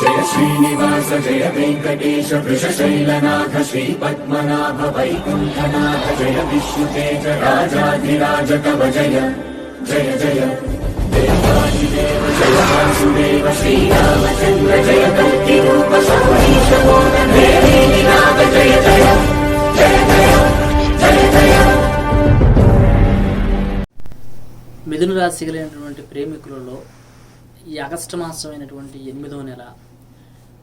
జయ శ్రీనివాస జయ వెంకటేశ వృషశైలనాథ శ్రీ పద్మనాభ వైకుంఠనాథ జయ విష్ణుతేజ రాజాధిరాజ కవ జయ జయ జయ. దేవాదిదేవ జయ వాసుదేవ శ్రీరామచంద్ర జయ కల్కి రూప సౌరీశ నాథ జయ జయ జయ జయ జయ జయ. మిథున రాశి కలిగినటువంటి ప్రేమికులలో ఈ ఆగస్టు మాసమైనటువంటి ఎనిమిదో నెల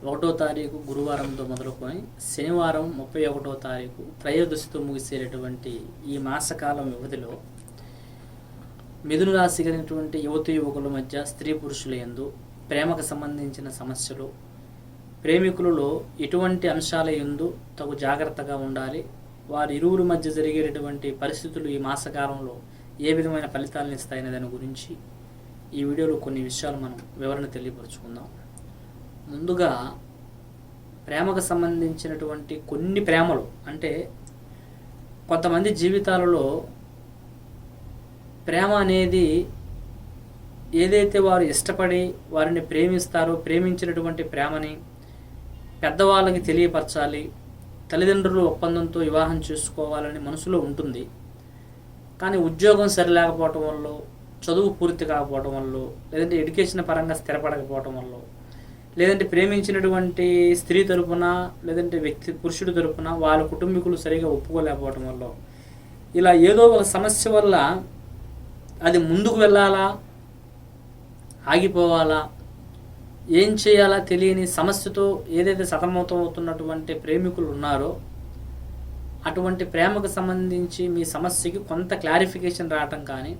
ఒకటో తారీఖు గురువారంతో మొదలుకొని శనివారం ముప్పై ఒకటో తారీఖు త్రయోదశితో ముగిసేటటువంటి ఈ మాసకాలం వ్యవధిలో మిథున రాశి కలిగినటువంటి యువతి యువకుల మధ్య స్త్రీ పురుషుల యందు ప్రేమకు సంబంధించిన సమస్యలు ప్రేమికులలో ఎటువంటి అంశాల ఎందు తగు జాగ్రత్తగా ఉండాలి. వారి ఇరువురి మధ్య జరిగేటటువంటి పరిస్థితులు ఈ మాసకాలంలో ఏ విధమైన ఫలితాలను ఇస్తాయనే దాని గురించి ఈ వీడియోలో కొన్ని విషయాలు మనం వివరణ తెలియపరుచుకుందాం. ముందుగా ప్రేమకు సంబంధించినటువంటి కొన్ని ప్రేమలు అంటే కొంతమంది జీవితాలలో ప్రేమ అనేది ఏదైతే వారు ఇష్టపడి వారిని ప్రేమిస్తారో ప్రేమించినటువంటి ప్రేమని పెద్దవాళ్ళకి తెలియపరచాలి తల్లిదండ్రులు ఒప్పందంతో వివాహం చేసుకోవాలని మనసులో ఉంటుంది. కానీ ఉద్యోగం సరిలేకపోవటం వల్ల చదువు పూర్తి కాకపోవటం వల్ల లేదంటే ఎడ్యుకేషన్ పరంగా స్థిరపడకపోవటం వల్ల లేదంటే ప్రేమించినటువంటి స్త్రీ తరపున లేదంటే వ్యక్తి పురుషుడి తరపున వాళ్ళ కుటుంబీకులు సరిగా ఒప్పుకోలేకపోవటం వల్ల ఇలా ఏదో ఒక సమస్య వల్ల అది ముందుకు వెళ్ళాలా? ఆగిపోవాలా? ఏం చేయాలా తెలియని సమస్యతో ఏదైతే సతమతం అవుతున్నటువంటి ప్రేమికులు ఉన్నారో అటువంటి ప్రేమకు సంబంధించి మీ సమస్యకి కొంత క్లారిఫికేషన్ రావటం కానీ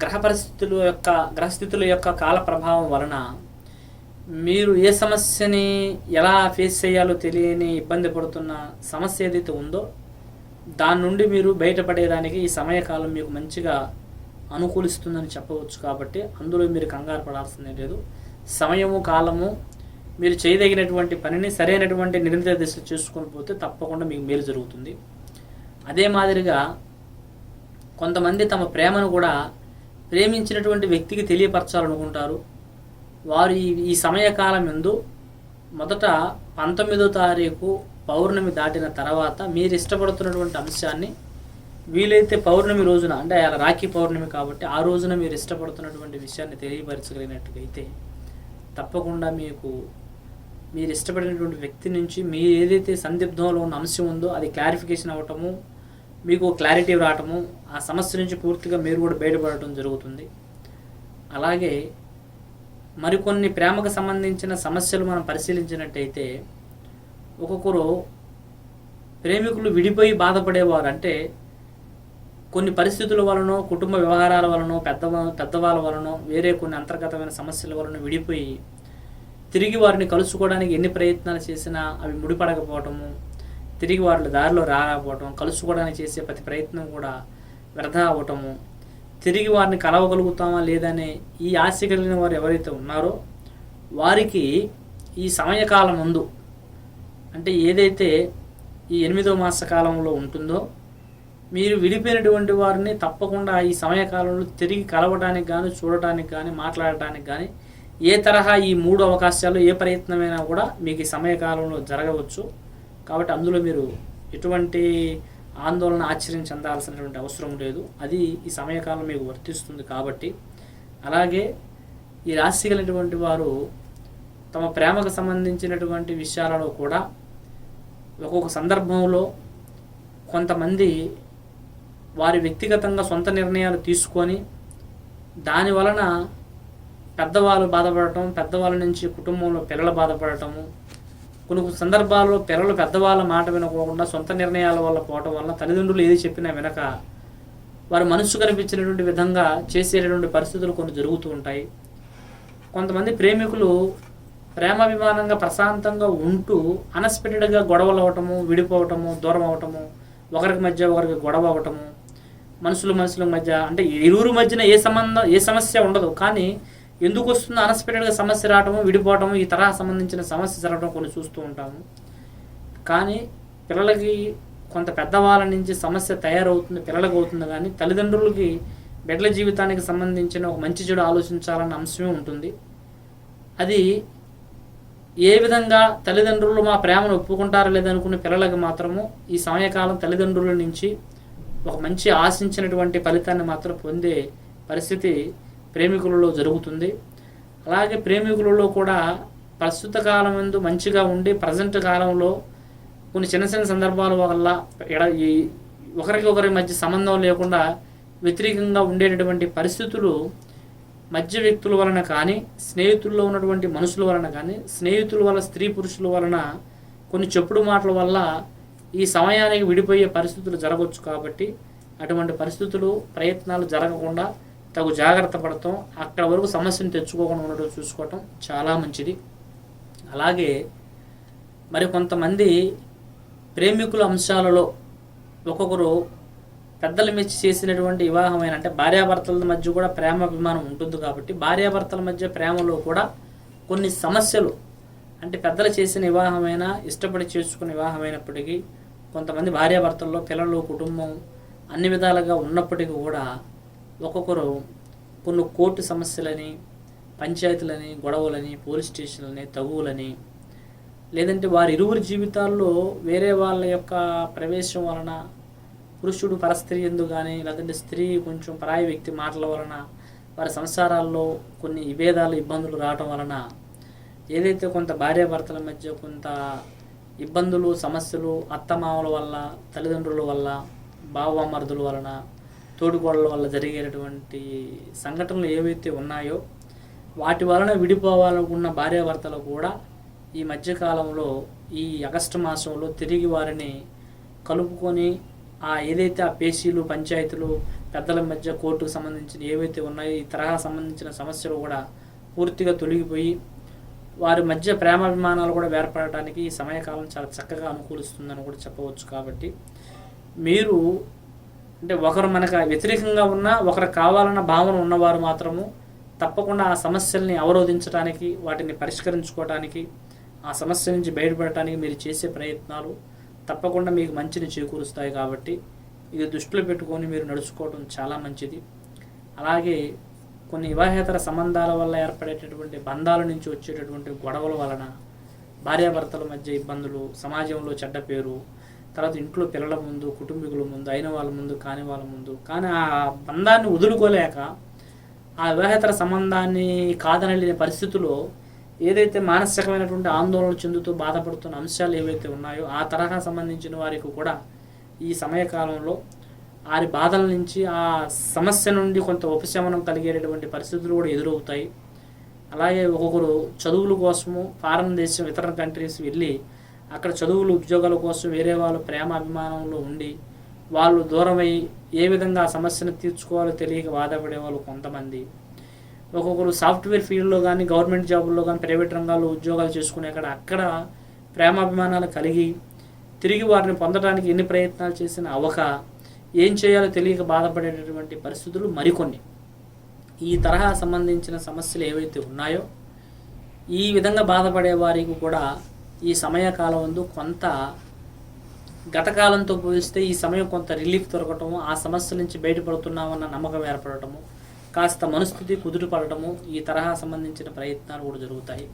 గ్రహ పరిస్థితుల యొక్క గ్రహస్థితుల యొక్క కాల ప్రభావం వలన మీరు ఏ సమస్యని ఎలా ఫేస్ చేయాలో తెలియని ఇబ్బంది పడుతున్న సమస్య ఏదైతే ఉందో దాని నుండి మీరు బయటపడేదానికి ఈ సమయకాలం మీకు మంచిగా అనుకూలిస్తుందని చెప్పవచ్చు కాబట్టి అందులో మీరు కంగారు పడాల్సిందే లేదు. సమయము కాలము మీరు చేయదగినటువంటి పనిని సరైనటువంటి నిరంతర దిశ చేసుకొని పోతే తప్పకుండా మీకు మేలు జరుగుతుంది. అదే మాదిరిగా కొంతమంది తమ ప్రేమను కూడా ప్రేమించినటువంటి వ్యక్తికి తెలియపరచాలనుకుంటారు. వారు ఈ ఈ సమయకాలం ఎందు మొదట పంతొమ్మిదో తారీఖు పౌర్ణమి దాటిన తర్వాత మీరు ఇష్టపడుతున్నటువంటి అంశాన్ని వీలైతే పౌర్ణమి రోజున అంటే అలా రాఖీ పౌర్ణమి కాబట్టి ఆ రోజున మీరు ఇష్టపడుతున్నటువంటి విషయాన్ని తెలియపరచగలిగినట్టుగైతే తప్పకుండా మీకు మీరు ఇష్టపడినటువంటి వ్యక్తి నుంచి మీరు ఏదైతే సందిగ్ధంలో ఉన్న అంశం ఉందో అది క్లారిఫికేషన్ అవ్వటము మీకు క్లారిటీ రావటము ఆ సమస్య నుంచి పూర్తిగా మీరు కూడా బయటపడటం జరుగుతుంది. అలాగే మరికొన్ని ప్రేమకు సంబంధించిన సమస్యలు మనం పరిశీలించినట్టయితే ఒక్కొక్కరు ప్రేమికులు విడిపోయి బాధపడేవారు అంటే కొన్ని పరిస్థితుల వలనో కుటుంబ వ్యవహారాల వలనో పెద్ద పెద్దవాళ్ళ వలనో వేరే కొన్ని అంతర్గతమైన సమస్యల వలన విడిపోయి తిరిగి వారిని కలుసుకోవడానికి ఎన్ని ప్రయత్నాలు చేసినా అవి ముడిపడకపోవటము తిరిగి వాళ్ళ దారిలో రాకపోవటం కలుసుకోవడానికి చేసే ప్రతి ప్రయత్నం కూడా వ్యర్థ అవ్వటము తిరిగి వారిని కలవగలుగుతామా లేదనే ఈ ఆశ కలిగిన వారు ఎవరైతే ఉన్నారో వారికి ఈ సమయకాలం ముందు అంటే ఏదైతే ఈ ఎనిమిదో మాస కాలంలో ఉంటుందో మీరు విడిపోయినటువంటి వారిని తప్పకుండా ఈ సమయకాలంలో తిరిగి కలవడానికి కానీ చూడటానికి కానీ మాట్లాడటానికి కానీ ఏ తరహా ఈ మూడు అవకాశాలు ఏ ప్రయత్నమైనా కూడా మీకు ఈ సమయకాలంలో జరగవచ్చు. కాబట్టి అందులో మీరు ఎటువంటి ఆందోళన ఆశ్చర్యం చెందాల్సినటువంటి అవసరం లేదు. అది ఈ సమయకాలం మీకు వర్తిస్తుంది కాబట్టి. అలాగే ఈ రాశి కలిగినటువంటి వారు తమ ప్రేమకు సంబంధించినటువంటి విషయాలలో కూడా ఒక్కొక్క సందర్భంలో కొంతమంది వారి వ్యక్తిగతంగా సొంత నిర్ణయాలు తీసుకొని దాని వలన పెద్దవాళ్ళు బాధపడటం పెద్దవాళ్ళ నుంచి కుటుంబంలో పిల్లలు బాధపడటము కొన్ని సందర్భాల్లో పిల్లలు పెద్దవాళ్ళ మాట వినకోకుండా సొంత నిర్ణయాల వల్ల పోవటం వల్ల తల్లిదండ్రులు ఏది చెప్పినా వినక వారి మనస్సు కనిపించినటువంటి విధంగా చేసేటటువంటి పరిస్థితులు కొన్ని జరుగుతూ ఉంటాయి. కొంతమంది ప్రేమికులు ప్రేమాభిమానంగా ప్రశాంతంగా ఉంటూ అన్ఎక్స్పెక్టెడ్గా గొడవలు అవటము విడిపోవటము దూరం అవటము ఒకరికి మధ్య ఒకరికి గొడవ అవటము మనుషుల మనుషుల మధ్య అంటే ఇరువురు మధ్యన ఏ సంబంధం ఏ సమస్య ఉండదు. కానీ ఎందుకు వస్తుందో? అన్ఎక్స్పెక్టెడ్గా సమస్య రావటము విడిపోవటము ఈ తరహా సంబంధించిన సమస్య జరగడం కొన్ని చూస్తూ ఉంటాము. కానీ పిల్లలకి కొంత పెద్దవాళ్ళ నుంచి సమస్య తయారవుతుంది పిల్లలకు అవుతుంది. కానీ తల్లిదండ్రులకి బిడ్డల జీవితానికి సంబంధించిన ఒక మంచి చెడు ఆలోచించాలన్న అంశమే ఉంటుంది. అది ఏ విధంగా తల్లిదండ్రులు మా ప్రేమను ఒప్పుకుంటారో లేదనుకున్న పిల్లలకు మాత్రము ఈ సమయకాలం తల్లిదండ్రుల నుంచి ఒక మంచి ఆశించినటువంటి ఫలితాన్ని మాత్రం పొందే పరిస్థితి ప్రేమికులలో జరుగుతుంది. అలాగే ప్రేమికులలో కూడా ప్రస్తుత కాలం ఎందు మంచిగా ఉండి ప్రజెంట్ కాలంలో కొన్ని చిన్న చిన్న సందర్భాల వల్ల ఎడ ఈ ఒకరికి ఒకరి మధ్య సంబంధం లేకుండా వ్యతిరేకంగా ఉండేటటువంటి పరిస్థితులు మధ్య వ్యక్తుల వలన కానీ స్నేహితుల్లో ఉన్నటువంటి మనుషుల వలన కానీ స్నేహితుల వల్ల స్త్రీ పురుషుల వలన కొన్ని చెప్పుడు మాటల వల్ల ఈ సమయానికి విడిపోయే పరిస్థితులు జరగవచ్చు కాబట్టి అటువంటి పరిస్థితులు ప్రయత్నాలు జరగకుండా తగు జాగ్రత్త పడటం అక్కడ వరకు సమస్యను తెచ్చుకోకుండా ఉండడం చూసుకోవటం చాలా మంచిది. అలాగే మరి కొంతమంది ప్రేమికుల అంశాలలో ఒక్కొక్కరు పెద్దల మెచ్చి చేసినటువంటి వివాహమైన అంటే భార్యాభర్తల మధ్య కూడా ప్రేమ అభిమానం ఉంటుంది కాబట్టి భార్యాభర్తల మధ్య ప్రేమలో కూడా కొన్ని సమస్యలు అంటే పెద్దలు చేసిన వివాహమైన ఇష్టపడి చేసుకున్న వివాహమైనప్పటికీ కొంతమంది భార్యాభర్తల్లో పిల్లలు కుటుంబం అన్ని విధాలుగా ఉన్నప్పటికీ కూడా ఒక్కొక్కరు కొన్ని కోర్టు సమస్యలని పంచాయతీలని గొడవలని పోలీస్ స్టేషన్లని తగువులని లేదంటే వారి ఇరువురి జీవితాల్లో వేరే వాళ్ళ యొక్క ప్రవేశం వలన పురుషుడు పరస్త్రీ ఎందు కానీ లేదంటే స్త్రీ కొంచెం పరాయి వ్యక్తి మాటల వలన వారి సంసారాల్లో కొన్ని విభేదాలు ఇబ్బందులు రావటం వలన ఏదైతే కొంత భార్యాభర్తల మధ్య కొంత ఇబ్బందులు సమస్యలు అత్తమామల వల్ల తల్లిదండ్రుల వల్ల బావమరుదుల వలన తోడుకోడల వల్ల జరిగేటటువంటి సంఘటనలు ఏవైతే ఉన్నాయో వాటి వలన విడిపోవాలనుకున్న భార్యాభర్తలు కూడా ఈ మధ్యకాలంలో ఈ ఆగస్టు మాసంలో తిరిగి వారిని కలుపుకొని ఆ ఏదైతే ఆ పేషీలు పంచాయతీలు పెద్దల మధ్య కోర్టుకు సంబంధించిన ఏవైతే ఉన్నాయో ఈ తరహా సంబంధించిన సమస్యలు కూడా పూర్తిగా తొలగిపోయి వారి మధ్య ప్రేమాభిమానాలు కూడా ఏర్పడటానికి ఈ సమయకాలం చాలా చక్కగా అనుకూలిస్తుందని కూడా చెప్పవచ్చు కాబట్టి మీరు అంటే ఒకరు మనకు వ్యతిరేకంగా ఉన్నా ఒకరు కావాలన్న భావన ఉన్నవారు మాత్రము తప్పకుండా ఆ సమస్యల్ని అవరోధించడానికి వాటిని పరిష్కరించుకోవటానికి ఆ సమస్య నుంచి బయటపడటానికి మీరు చేసే ప్రయత్నాలు తప్పకుండా మీకు మంచిని చేకూరుస్తాయి కాబట్టి ఇది దృష్టిలో పెట్టుకొని మీరు నడుచుకోవడం చాలా మంచిది. అలాగే కొన్ని వివాహేతర సంబంధాల వల్ల ఏర్పడేటటువంటి బంధాల నుంచి వచ్చేటటువంటి గొడవల వలన భార్యాభర్తల మధ్య ఇబ్బందులు సమాజంలో చెడ్డ పేరు తర్వాత ఇంట్లో పిల్లల ముందు కుటుంబీకుల ముందు అయిన వాళ్ళ ముందు కాని వాళ్ళ ముందు. కానీ ఆ బంధాన్ని వదులుకోలేక ఆ వివాహేతర సంబంధాన్ని కాదనలేని పరిస్థితుల్లో ఏదైతే మానసికమైనటువంటి ఆందోళన చెందుతూ బాధపడుతున్న అంశాలు ఏవైతే ఉన్నాయో ఆ తరహా సంబంధించిన వారికి కూడా ఈ సమయకాలంలో వారి బాధల నుంచి ఆ సమస్య నుండి కొంత ఉపశమనం కలిగేటటువంటి పరిస్థితులు కూడా ఎదురవుతాయి. అలాగే ఒక్కొక్కరు చదువుల కోసము ఫారెన్ దేశం ఇతర కంట్రీస్ వెళ్ళి అక్కడ చదువులు ఉద్యోగాల కోసం వేరే వాళ్ళు ప్రేమ అభిమానంలో ఉండి వాళ్ళు దూరమై ఏ విధంగా ఆ సమస్యను తీర్చుకోవాలో తెలియక బాధపడే వాళ్ళు కొంతమంది. ఒక్కొక్కరు సాఫ్ట్వేర్ ఫీల్డ్లో కానీ గవర్నమెంట్ జాబుల్లో కానీ ప్రైవేట్ రంగాల్లో ఉద్యోగాలు చేసుకునే అక్కడ అక్కడ ప్రేమాభిమానాలు కలిగి తిరిగి వారిని పొందడానికి ఎన్ని ప్రయత్నాలు చేసినా అవక ఏం చేయాలో తెలియక బాధపడేటటువంటి పరిస్థితులు మరికొన్ని. ఈ తరహా సంబంధించిన సమస్యలు ఏవైతే ఉన్నాయో ఈ విధంగా బాధపడే వారికి కూడా ఈ సమయకాలం ముందు కొంత గతకాలంతో పోలిస్తే ఈ సమయం కొంత రిలీఫ్ దొరకటము ఆ సమస్య నుంచి బయటపడుతున్నామన్న నమ్మకం ఏర్పడటము కాస్త మనస్థితి కుదుటపడటము ఈ తరహా సంబంధించిన ప్రయత్నాలు కూడా జరుగుతాయి.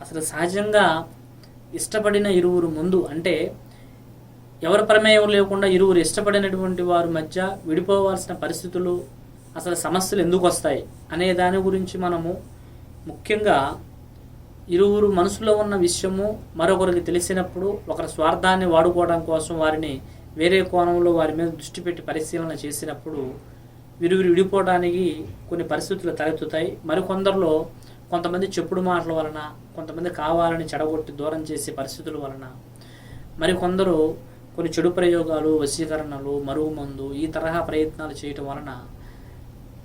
అసలు సహజంగా ఇష్టపడిన ఇరువురు ముందు అంటే ఎవరి ప్రమేయం లేకుండా ఇరువురు ఇష్టపడినటువంటి వారి మధ్య విడిపోవాల్సిన పరిస్థితులు అసలు సమస్యలు ఎందుకు వస్తాయి అనే దాని గురించి మనము ముఖ్యంగా ఇరువురు మనసులో ఉన్న విషయము మరొకరికి తెలిసినప్పుడు ఒకరి స్వార్థాన్ని వాడుకోవడం కోసం వారిని వేరే కోణంలో వారి మీద దృష్టి పెట్టి పరిశీలన చేసినప్పుడు విరువురు విడిపోవడానికి కొన్ని పరిస్థితులు తలెత్తుతాయి. మరికొందరిలో కొంతమంది చెప్పుడు మాటల వలన కొంతమంది కావాలని చెడగొట్టి దూరం చేసే పరిస్థితుల వలన మరికొందరు కొన్ని చెడు ప్రయోగాలు వశీకరణలు మరుగు మందు ఈ తరహా ప్రయత్నాలు చేయటం వలన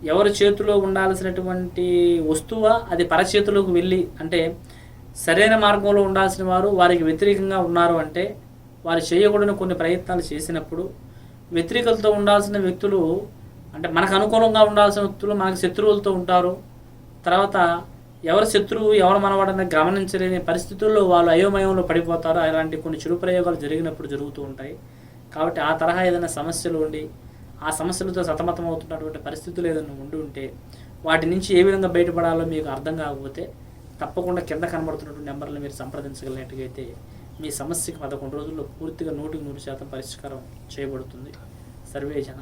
ఎవరి చేతిలో ఉండాల్సినటువంటి వస్తువు అది పరచేతిలోకి వెళ్ళి అంటే సరైన మార్గంలో ఉండాల్సిన వారు వారికి వ్యతిరేకంగా ఉన్నారు అంటే వారు చేయకూడని కొన్ని ప్రయత్నాలు చేసినప్పుడు వ్యతిరేకలతో ఉండాల్సిన వ్యక్తులు అంటే మనకు అనుకూలంగా ఉండాల్సిన వ్యక్తులు మనకు శత్రువులతో ఉంటారు. తర్వాత ఎవరి శత్రువు ఎవరు మనవాడని గమనించలేని పరిస్థితుల్లో వాళ్ళు అయోమయంలో పడిపోతారు. అలాంటి కొన్ని చెడు ప్రయోగాలు జరిగినప్పుడు జరుగుతూ ఉంటాయి. కాబట్టి ఆ తరహా ఏదైనా సమస్యలు ఉండి ఆ సమస్యలతో సతమతం అవుతున్నటువంటి పరిస్థితులు ఏదైనా ఉండి ఉంటే వాటి నుంచి ఏ విధంగా బయటపడాలో మీకు అర్థం కాకపోతే తప్పకుండా కింద కనబడుతున్నటువంటి నెంబర్లు మీరు సంప్రదించగలిగినట్టుగైతే మీ సమస్యకి పదకొండు రోజుల్లో పూర్తిగా నూటికి నూరు శాతం పరిష్కారం చేయబడుతుంది. సర్వే జన